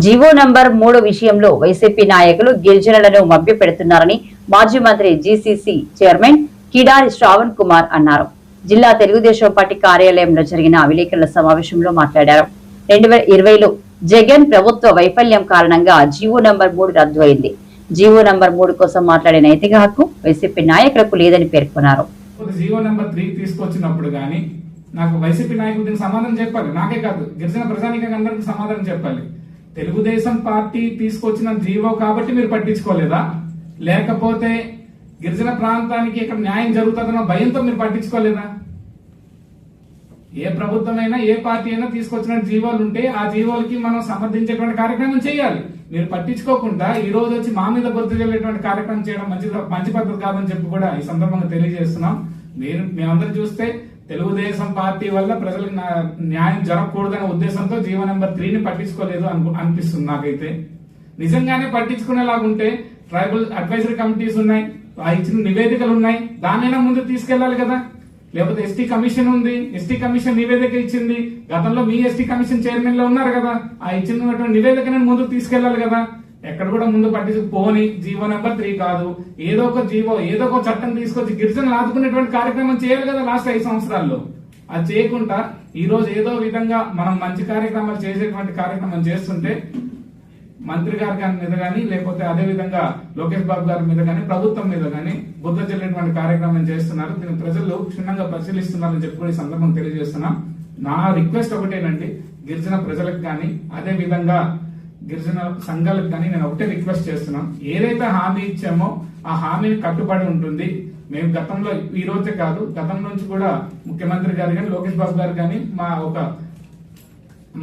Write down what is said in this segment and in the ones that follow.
GO number మూడు విషయంలో YCP నాయకులు గిరిజనులను మభ్యపెడుతున్నారని మాజీ మంత్రి జీసీసీ చైర్మన్ కిడారి శ్రావణ్ కుమార్ అన్నారు. జిల్లా తెలుగుదేశం పార్టీ కార్యాలయంలో జరిగిన విలేకరుల సమావేశంలో మాట్లాడారు. రెండు వేల ఇరవైలో జగన్ ప్రభుత్వ వైఫల్యం కారణంగా జీవో నంబర్ మూడు రద్దు అయింది జీవో నంబర్ మూడు కోసం మాట్లాడే నైతిక హక్కు వైసీపీ నాయకులకు లేదని పేర్కొన్నారు. జీవో త్రీ తీసుకొచ్చినప్పుడు కానీ నాకు వైసీపీ నాయకులు సమాధానం చెప్పాలి. నాకే కాదు. గిరిజన ప్రజానికంగా అందరికి సమాధానం చెప్పాలి. తెలుగుదేశం పార్టీ తీసుకొచ్చిన జీవో కాబట్టి మీరు పట్టించుకోలేదా? లేకపోతే గిరిజన ప్రాంతానికి ఇక్కడ న్యాయం జరుగుతుందన్న భయంతో మీరు పట్టించుకోలేదా? ఏ ప్రభుత్వమైనా ఏ పార్టీ అయినా తీసుకొచ్చిన జీవోలు ఉంటే ఆ జీవోలకి మనం సమర్థించేటువంటి కార్యక్రమం చేయాలి. మీరు పట్టించుకోకుండా ఈ రోజు వచ్చి మా మీద గుర్తు చెల్లేటువంటి కార్యక్రమం చేయడం మంచి మంచి పద్ధతి కాదని చెప్పి కూడా ఈ సందర్భంగా తెలియజేస్తున్నాం. మీరు మేమందరూ చూస్తే తెలుగుదేశం పార్టీ వల్ల ప్రజలకు నా- న్యాయం జరగకూడదనే ఉద్దేశంతో జీవో నెంబర్ త్రీని పట్టించుకోలేదు అను అనిపిస్తుంది నాకైతే. నిజంగానే పట్టించుకునేలాగుంటే ట్రైబల్ అడ్వైజరీ కమిటీస్ ఉన్నాయి ఆ ఇచ్చిన నివేదికలు ఉన్నాయి దాన్నైనా ముందు తీసుకెళ్ళాలి కదా. లేకపోతే ఎస్టీ కమిషన్ ఉంది ఎస్టీ కమిషన్ నివేదిక ఇచ్చింది గతంలో మీ ఎస్టీ కమిషన్ చైర్మన్లో ఉన్నారు కదా ఆ ఇచ్చినటువంటి నివేదికను ముందుకు తీసుకెళ్ళాలి కదా. ఎక్కడ కూడా ముందు పట్టించు పోని జీవో నెంబర్ త్రీ కాదు. ఏదో ఒక జీవో ఏదో ఒక చట్టం తీసుకొచ్చి గిరిజనులు ఆదుకునేటువంటి కార్యక్రమం చేయాలి కదా లాస్ట్ ఐదు సంవత్సరాల్లో. అది చేయకుండా ఈ రోజు ఏదో విధంగా మనం మంచి కార్యక్రమాలు చేసేటువంటి కార్యక్రమం చేస్తుంటే మంత్రి గారి గారి మీద కానీ లేకపోతే అదే విధంగా లోకేష్ బాబు గారి మీద కానీ ప్రభుత్వం మీద కానీ బుద్ధ చెల్లేటువంటి కార్యక్రమం చేస్తున్నారు. దీన్ని ప్రజలు క్షుణ్ణంగా పరిశీలిస్తున్నారని చెప్పి కూడా ఈ సందర్భం తెలియజేస్తున్నాం. నా రిక్వెస్ట్ ఒకటేనండి గిరిజన ప్రజలకు కానీ అదే విధంగా గిరిజన సంఘాలకు కానీ నేను ఒకటే రిక్వెస్ట్ చేస్తున్నాం. ఏదైతే హామీ ఇచ్చామో ఆ హామీని కట్టుబడి ఉంటుంది. మేము గతంలో ఈ రోజే కాదు గతం నుంచి కూడా ముఖ్యమంత్రి గారు కానీ లోకేష్ బాబు గారు కానీ మా ఒక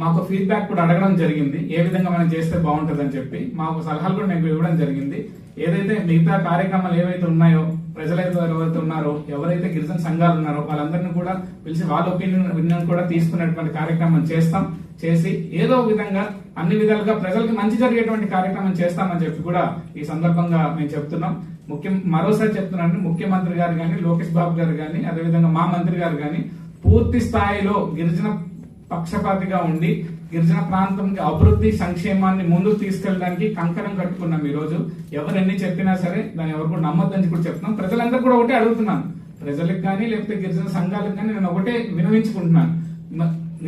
మాకు ఫీడ్బ్యాక్ కూడా అడగడం జరిగింది. ఏ విధంగా మనం చేస్తే బాగుంటుంది అని చెప్పి మాకు సలహాలు కూడా మేము ఇవ్వడం జరిగింది. ఏదైతే మిగతా కార్యక్రమాలు ఏవైతే ఉన్నాయో ప్రజలైతే ఎవరైతే ఉన్నారో ఎవరైతే గిరిజన సంఘాలు ఉన్నారో వాళ్ళందరినీ కూడా పిలిచి వాళ్ళ ఒపీనియన్ ఒపీనియన్ కూడా తీసుకునేటువంటి కార్యక్రమం చేస్తాం. చేసి ఏదో విధంగా అన్ని విధాలుగా ప్రజలకు మంచి జరిగేటువంటి కార్యక్రమం చేస్తామని చెప్పి కూడా ఈ సందర్భంగా మేము చెప్తున్నాం. ముఖ్యం మరోసారి చెప్తున్నాను ముఖ్యమంత్రి గారు కానీ లోకేష్ బాబు గారు కానీ అదేవిధంగా మా మంత్రి గారు కానీ పూర్తి స్థాయిలో గిరిజన పక్షపాతిగా ఉండి గిరిజన ప్రాంతంకి అభివృద్ధి సంక్షేమాన్ని ముందుకు తీసుకెళ్ళడానికి కంకణం కట్టుకున్నాం ఈ రోజు ఎవరు ఎన్ని చెప్పినా సరే దాన్ని ఎవరు కూడా నమ్మొద్దని కూడా చెప్తున్నాం. ప్రజలందరూ కూడా ఒకటే అడుగుతున్నాను. ప్రజలకు కానీ లేకపోతే గిరిజన సంఘాలకు కానీ నేను ఒకటే వినవించుకుంటున్నాను.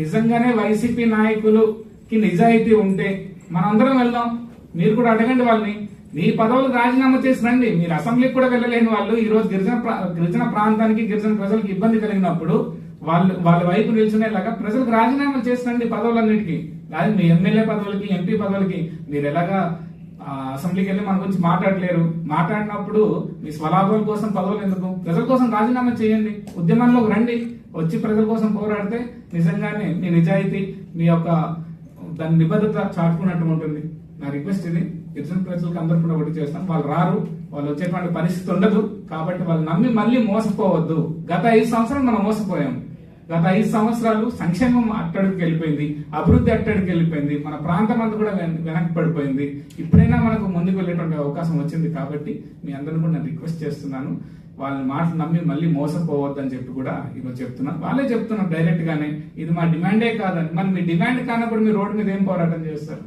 నిజంగానే వైసీపీ నాయకులు కి నిజాయితీ ఉంటే మనందరం వెళ్దాం. మీరు కూడా అడగండి వాళ్ళని. మీ పదవులు రాజీనామా చేసి రండి. మీరు అసెంబ్లీకి కూడా వెళ్ళలేని వాళ్ళు ఈ రోజు గిరిజన ప్రా- గిరిజన ప్రాంతానికి గిరిజన ప్రజలకు ఇబ్బంది కలిగినప్పుడు వాళ్ళు వాళ్ళ వైపు నిల్చునేలాగా ప్రజలకు రాజీనామా చేసి రండి పదవులన్నిటికీ. లేదా మీ ఎమ్మెల్యే పదవులకి ఎంపీ పదవులకి. మీరు ఎలాగా అసెంబ్లీకి వెళ్ళి మన గురించి మాట్లాడలేరు. మాట్లాడినప్పుడు మీ స్వలాభాల కోసం పదవులు ఎందుకు? ప్రజల కోసం రాజీనామా చేయండి. ఉద్యమంలోకి రండి. వచ్చి ప్రజల కోసం పోరాడితే నిజంగానే మీ నిజాయితీ మీ యొక్క దాని నిబద్ధత చాటుకున్నట్టు ఉంటుంది. నా రిక్వెస్ట్ ఇది. గిరిజన ప్రజలకు అందరూ కూడా ఒకటి చేస్తాం వాళ్ళు రారు. వాళ్ళు వచ్చేటువంటి పరిస్థితి ఉండదు. కాబట్టి వాళ్ళు నమ్మి మళ్ళీ మోసపోవద్దు. గత ఐదు సంవత్సరాలు మనం మోసపోయాం. గత ఐదు సంవత్సరాలు సంక్షేమం అట్టడికి వెళ్ళిపోయింది అభివృద్ధి అట్టడికి వెళ్ళిపోయింది మన ప్రాంతం అంతా కూడా వెనక్కి పడిపోయింది. ఇప్పుడైనా మనకు ముందుకు వెళ్ళేటువంటి అవకాశం వచ్చింది కాబట్టి మీ అందరిని కూడా నేను రిక్వెస్ట్ చేస్తున్నాను. వాళ్ళ మాటలు నమ్మి మళ్ళీ మోసపోవద్దని చెప్పి కూడా ఈరోజు చెప్తున్నా. వాళ్ళే చెప్తున్నారు డైరెక్ట్ గానే ఇది మా డిమాండే కాదని. మరి మీ డిమాండ్ కానప్పుడు మీ రోడ్డు మీద ఏం పోరాటం చేస్తారు?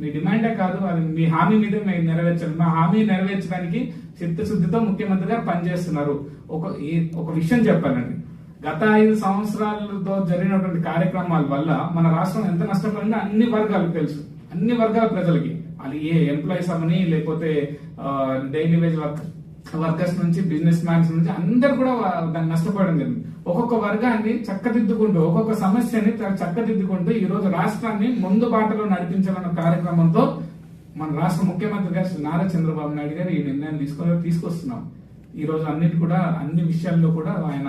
మీ డిమాండే కాదు అది మీ హామీ మీద మేము నెరవేర్చాలి. మా హామీ నెరవేర్చడానికి చిత్తశుద్ధితో ముఖ్యమంత్రి గారు పనిచేస్తున్నారు. ఒక ఒక విషయం చెప్పాలండి. గత ఐదు సంవత్సరాలతో జరిగినటువంటి కార్యక్రమాల వల్ల మన రాష్ట్రం ఎంత నష్టపోయిందో అన్ని వర్గాలకు తెలుసు. అన్ని వర్గాల ప్రజలకి. అది ఏ ఎంప్లాయీస్ అవని లేకపోతే డైలీ వేజ్ వర్క్ వర్కర్స్ నుంచి బిజినెస్ మ్యాన్స్ నుంచి అందరు కూడా దాన్ని నష్టపోవడం జరిగింది. ఒక్కొక్క వర్గాన్ని చక్కదిద్దుకుంటూ ఒక్కొక్క సమస్యని చక్కదిద్దుకుంటూ ఈ రోజు రాష్ట్రాన్ని ముందు బాటలో నడిపించాలన్న కార్యక్రమంతో మన రాష్ట్ర ముఖ్యమంత్రి గారు శ్రీ నారా చంద్రబాబు నాయుడు గారు ఈ నిర్ణయం తీసుకొని తీసుకొస్తున్నాం. ఈ రోజు అన్నిటి కూడా అన్ని విషయాల్లో కూడా ఆయన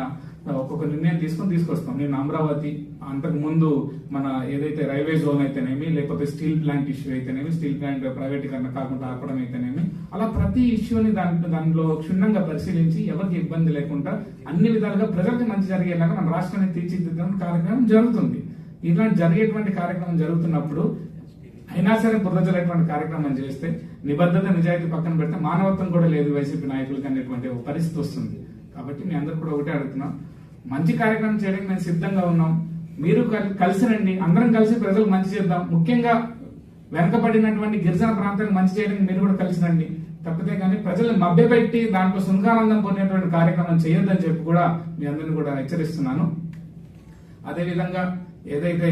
ఒక్కొక్క నిర్ణయం తీసుకొని తీసుకొస్తాం. నేను అమరావతి అంతకు ముందు మన ఏదైతే రైల్వే జోన్ అయితేనేమి లేకపోతే స్టీల్ ప్లాంట్ ఇష్యూ అయితేనేమి స్టీల్ ప్లాంట్ ప్రైవేటీకరణ కాకుండా ఆపడం అయితేనేమి అలా ప్రతి ఇష్యూని దాంట్లో దానిలో క్షుణ్ణంగా పరిశీలించి ఎవరికి ఇబ్బంది లేకుండా అన్ని విధాలుగా ప్రజలకు మంచి జరిగేలాగా మన రాష్ట్రాన్ని తీర్చిదిద్దడం కార్యక్రమం జరుగుతుంది. ఇలాంటి జరిగేటువంటి కార్యక్రమం జరుగుతున్నప్పుడు అయినా సరే బురదజలేటువంటి కార్యక్రమం చేస్తే నిబద్ధత నిజాయితీ పక్కన పెడితే మానవత్వం కూడా లేదు వైసీపీ నాయకులకి అనేటువంటి పరిస్థితి వస్తుంది. కాబట్టి మీ అందరు కూడా ఒకటే అడుగుతున్నాం మంచి కార్యక్రమం చేయడానికి మేము సిద్ధంగా ఉన్నాం. మీరు కలిసి రండి. అందరం కలిసి ప్రజలకు మంచి చేద్దాం. ముఖ్యంగా వెనకబడినటువంటి గిరిజన ప్రాంతానికి మంచి చేయడానికి మీరు కూడా కలిసి రండి. తప్పితే కానీ ప్రజల్ని మభ్యపెట్టి దాంట్లో సుంకానందం పొందేటువంటి కార్యక్రమం చేయొద్దని చెప్పి కూడా మీ అందరిని కూడా హెచ్చరిస్తున్నాను. అదేవిధంగా ఏదైతే